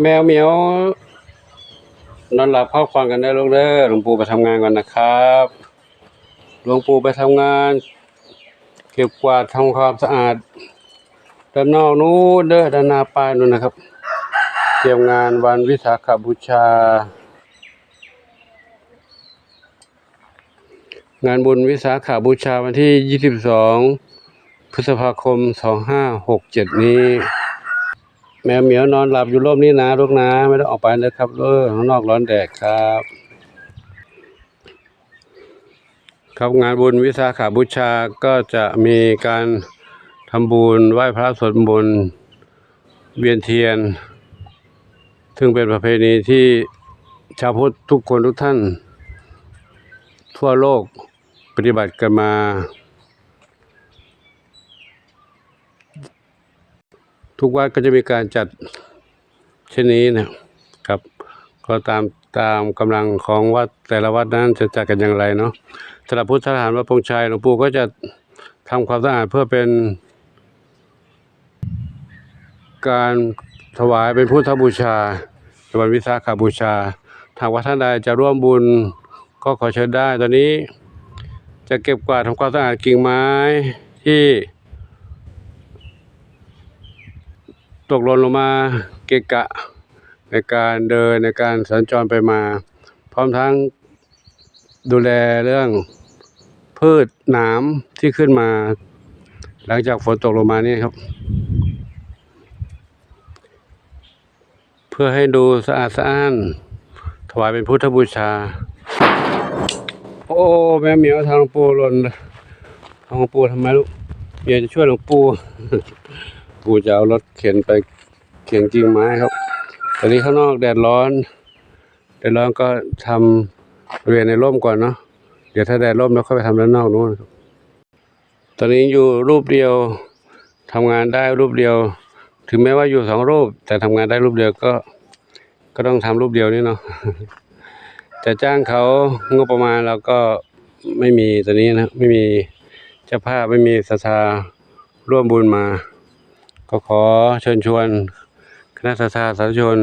แมวเหมียวนอนหลับพักผ่อนกันได้ลูกเด้อหลวงปู่ไปทำงานก่อนนะครับหลวงปู่ไปทำงาน เก็บกวาดทำความสะอาด ด้านนอกนู้นเด้อด้านหน้าป้ายนู้นนะครับ เตรียมงานวันวิสาขบูชา งานบุญวิสาขาบูชาวันที่ 22 พฤษภาคม 2567 นี้ แมวเหมียวนอนหลับอยู่ร่มนี้นะลูกนะ ไม่ต้องออกไปนะครับเออข้างนอกร้อนแดดครับ ครับงานบุญวิสาขาบูชาก็จะมีการทำบุญไหว้พระสวดมนต์เวียนเทียน ซึ่งเป็นประเพณีที่ชาวพุทธทุกคนทุกท่าน ทั่วโลกปฏิบัติกันมา ทุกวัดก็จะมีการจัดเช่นนี้นะครับ ก็ตามตามกำลังของวัดแต่ละวัดนั้นจะจัดกันอย่างไรเนาะสำหรับพุทธสถานวัดปงชัยหลวงปู่ก็จะทำความสะอาดเพื่อเป็น การถวายเป็นพุทธบูชาวันวิสาขบูชาทางวัดท่านใดจะร่วมบุญก็ขอเชิญได้ ตอนนี้จะเก็บกวาดทำความสะอาดกิ่งไม้ที่ ต กหล่นลงมาเกะกะ ในการเดินในการสัญจรไปมา พร้อมทั้งดูแลเรื่องพืชหนามที่ขึ้นมา หลังจากฝนตกลงมานี่ครับ เพื่อให้ดูสะอาดสะอ้าน ถวายเป็นพุทธบูชา โอ้แม่เหมียวทางหลวงปู่หล่นทางหลวงปู่ทำไมลูกเมียจะช่วยหลวงปู่ ปู่จะเอารถเข็นไปเข็นกิ่งไม้ครับ ตอนนี้ข้างนอกแดดร้อน แดดร้อนก็ทำบริเวณในร่มก่อนเนาะ เดี๋ยวถ้าแดดร่มแล้วค่อยไปทำด้านนอกนู้นครับ ตอนนี้อยู่รูปเดียวทำงานได้รูปเดียว ถึงแม้ว่าอยู่สองรูป แต่ทำงานได้รูปเดียวก็ ก็ต้องทำรูปเดียวนี่เนาะแต่จ้างเขางบประมาณเราก็ไม่มีตอนนี้นะ ไม่มีเจ้าภาพไม่มีศรัทธาร่วมบุญมา ก็ขอเชิญชวนคณะศรัทธาสาธุชน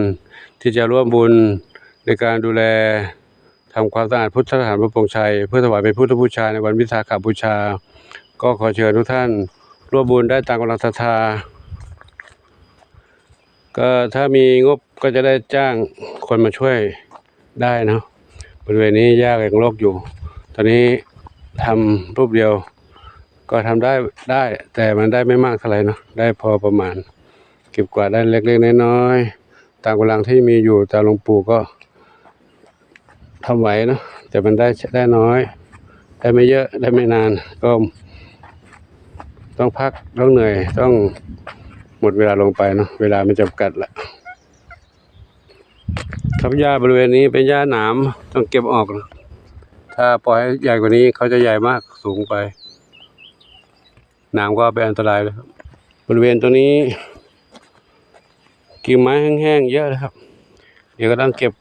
ที่จะร่วมบุญในการดูแลทำความสะอาดพุทธสถานพระปงชัย เพื่อถวายเป็นพุทธบูชาในวันวิสาขบูชา ก็ขอเชิญทุกท่านร่วมบุญได้ตามกำลังศรัทธาก็ถ้ามีงบก็จะได้จ้างคนมาช่วยได้นะบริเวณนี้ยากยังโลกอยู่ ตอนนี้ทำรูปเดียว ก็ทำได้ได้แต่มันได้ไม่มากเท่าไหร่เนาะได้พอประมาณ เก็บกวาดได้เล็กๆน้อยๆตามกำลังที่มีอยู่แต่หลวงปู่ก็ทำไหวเนาะแต่มันได้ได้น้อย ได้ไม่เยอะได้ไม่นานก็ต้องพักต้องเหนื่อยต้องหมดเวลาลงไปเนาะเวลาไม่จำกัดละครับหญ้าบริเวณนี้เป็นหญ้าหนามต้องเก็บออกนะถ้าปล่อยให้ใหญ่กว่านี้เขาจะใหญ่มากสูงไป นามก็เป็นอันตรายเลยครับบริเวณตัวนี้กิ่งไม้แห้งๆเยอะเลยครับ เดี๋ยวก็ต้องเก็บ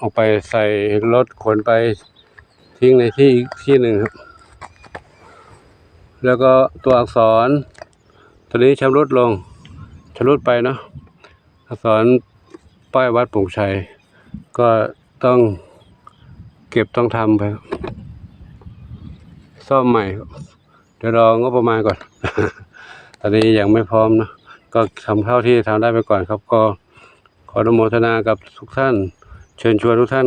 ออกไปใส่รถขนไปทิ้งในที่อีกที่หนึ่งครับ แล้วก็ตัวอักษร ตัวนี้ชำรุดลงชำรุดไปเนาะอักษรป้ายวัดปงชัย ก็ต้องเก็บต้องทำไปซ่อมใหม่ เดี๋ยวรองบประมาณก่อน ตอนนี้ยังไม่พร้อมนะ ก็ทำเท่าที่ทำได้ไปก่อนครับ ก็ขออนุโมทนากับทุกท่าน เชิญชวนทุกท่าน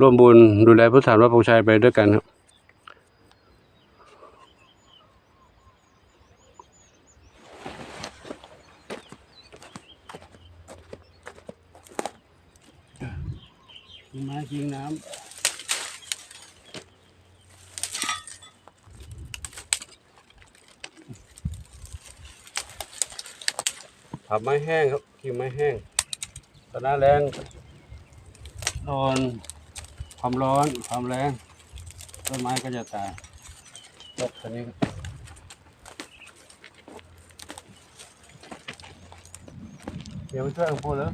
ร่วมบุญดูแลพุทธศาสนาวัดปงชัยไปด้วยกันครับไม้กิ่งน้ำ ผับไม้แห้งครับกิ่งไม้แห้งตอนหน้าแรงโดนความร้อนความแรงต้นไม้ก็จะตายยกตัวนี้เดี๋ยวไปช่วยหลวงปู่แล้ว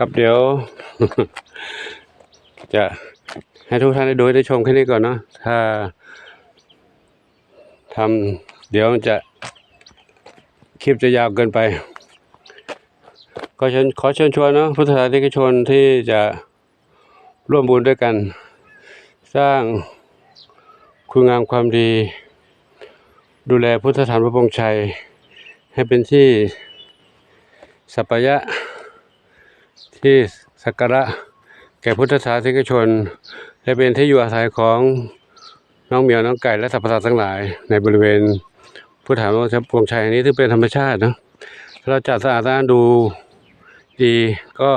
ครับเดี๋ยว จะให้ทุกท่านได้ดูได้ชมแค่นี้ก่อนเนาะถ้าทำเดี๋ยวมันจะคลิปจะยาวเกินไป ก็เชิญขอเชิญชวนเนาะพุทธศาสนิกชนที่จะร่วมบุญด้วยกัน สร้างคุณงามความดี ดูแลพุทธสถานพระพงชัย ให้เป็นที่สัปปายะ ที่สักการะแก่พุทธศาสนิกชน และเป็นที่อยู่อาศัยของน้องเหมียวน้องไก่และสัตว์ประสาททั้งหลาย ในบริเวณพุทธานพระพงชัยนี้ที่เป็นธรรมชาตินะถ้าเราจัดสะอาดสะอ้าดูดีก็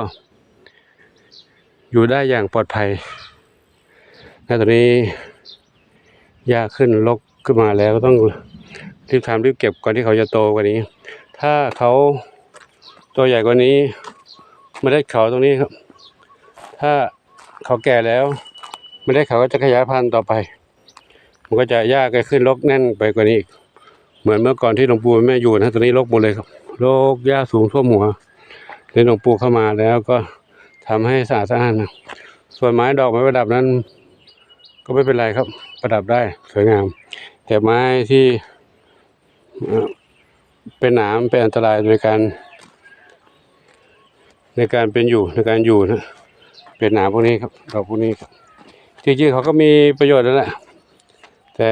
อยู่ได้อย่างปลอดภัยและตอนนี้หญ้าขึ้นรกขึ้นมาแล้วก็ต้องรีบทำรีบเก็บก่อนที่เขาจะโตกว่านี้ ถ้าเขาตัวใหญ่กว่านี้ เมล็ดเขาตรงนี้ครับ ถ้าเขาแก่แล้วเมล็ดเขาก็จะขยายพันธุ์ต่อไป มันก็จะหญ้ากขึ้นรกแน่นไปกว่านี้อีก เหมือนเมื่อก่อนที่หลวงปู่แม่อยู่นะตอนนี้รกหมดเลยครับรกหญ้าสูงท่วหัวเลยหลวงปู่เข้ามาแล้วก็ทำให้สะอาดสะอ้านนะส่วนไม้ดอกไม้ประดับนั้น ก็ไม่เป็นไรครับ ประดับได้สวยงาม แต่ไม้ที่เอ่อเป็นหนามเป็นอันตรายโดยการ ในการเป็นอยู่ในการอยู่นะเป็นหนามพวกนี้ครับดอกพวกนี้ครับจริงๆเขาก็มีประโยชน์นั่นแหละแต่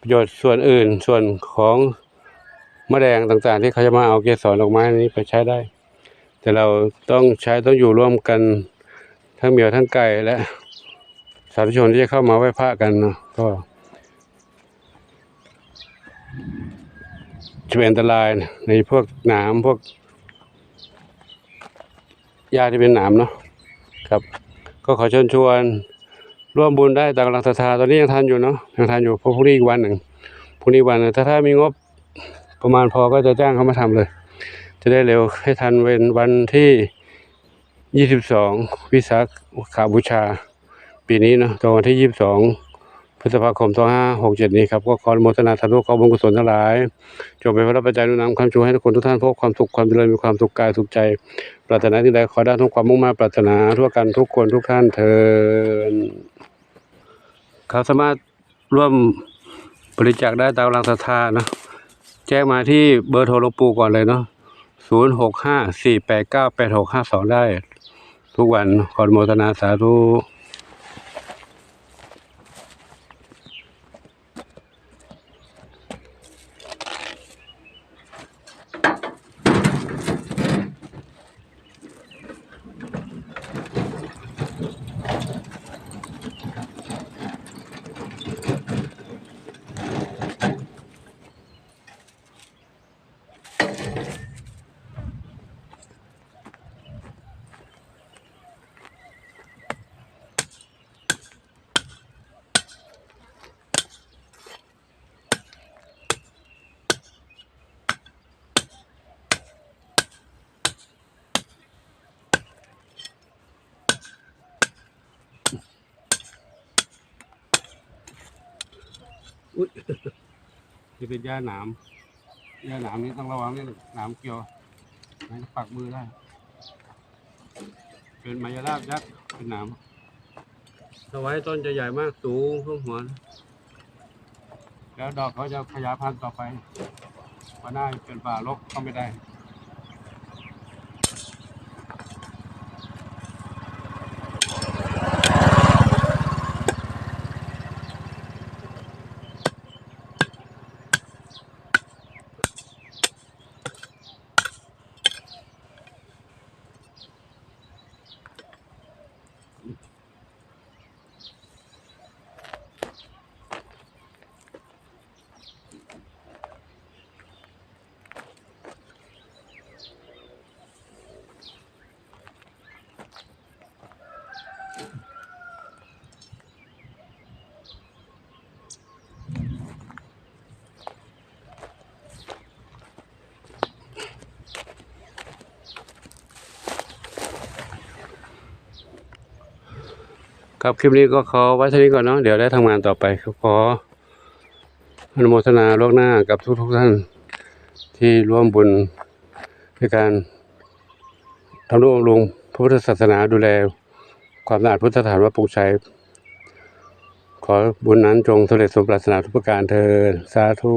ประโยชน์ส่วนอื่นส่วนของมะแมลงต่างๆ ที่เขาจะมาเอาเกสรดอกไม้นี้ไปใช้ได้ แต่เราต้องใช้ต้องอยู่ร่วมกันทั้งเหมียวทั้งไก่และสาธุชนที่จะเข้ามาไหว้พระกันเนาะก็จะเป็นอันตรายในพวกหนามพวก หญ้าที่เป็นหนามเนาะครับ ก็ขอเชิญชวน ร่วมบุญได้ตามกำลังศรัทธาตอนนี้ยังทันอยู่เนาะยังทันอยู่เพราะพรุ่งนี้อีกวันหนึ่งพรุ่งนี้วันหนึ่งถ้าถ้ามีงบประมาณพอก็จะจ้างเขามาทำเลย จะได้เร็วให้ทันเวนวันที่ยี่สิบสองวิสาขาบูชา ปีนี้เนาะตรงวันที่ยี่สิบสอง พฤษภาคมสองห้าหกเจ็ดนี้ครับก็ขออนุโมทนาสาธุขอบุญกุศลทั้งหลาย จงเป็นพระปัจจัยนุนนำคำชูให้ทุกคนทุกท่านพบความสุขความเจริญมีความสุขกายสุขใจ ปรารถนาที่ใดขอได้ทุกความมุ่งมั่นปรารถนาทั่วกันทุกคนทุกท่านเทินเขาสามารถร่วมบริจาคได้ตามกำลังศรัทธานะแจ้งมาที่เบอร์โทรหลวงปู่ก่อนเลยเนาะศูนย์หกห้าสี่แปดเก้าแปดหกห้าสองได้ ทุกวันขออนุโมทนาสาธุ อุ้ยจะเป็นหญ้าหนามหญ้าหนามนี้ต้องระวังนี่หนามเกี่ยวไหนปักมือได้ เป็นมายาลาบยักษ์เป็นหนามถ้าไว้ต้นจะใหญ่มากสูงท่วมหัวแล้วดอกเขาจะขยายพันธุ์ต่อไปว่าหน้าเป็นป่ารกก็ไม่ได้ ครับคลิปนี้ก็ขอไว้เท่านี้ก่อนเนาะเดี๋ยวได้ทำงานต่อไปขออนุโมทนาล่วงหน้ากับทุกทุกๆท่าน ที่ร่วมบุญในการทำนุบำรุงพระพุทธศาสนาดูแล ความสะอาดพุทธสถานวัดปุงชัยขอบุญนั้นจงสำเร็จสมปรารถนาทุกประการเธอสาธุ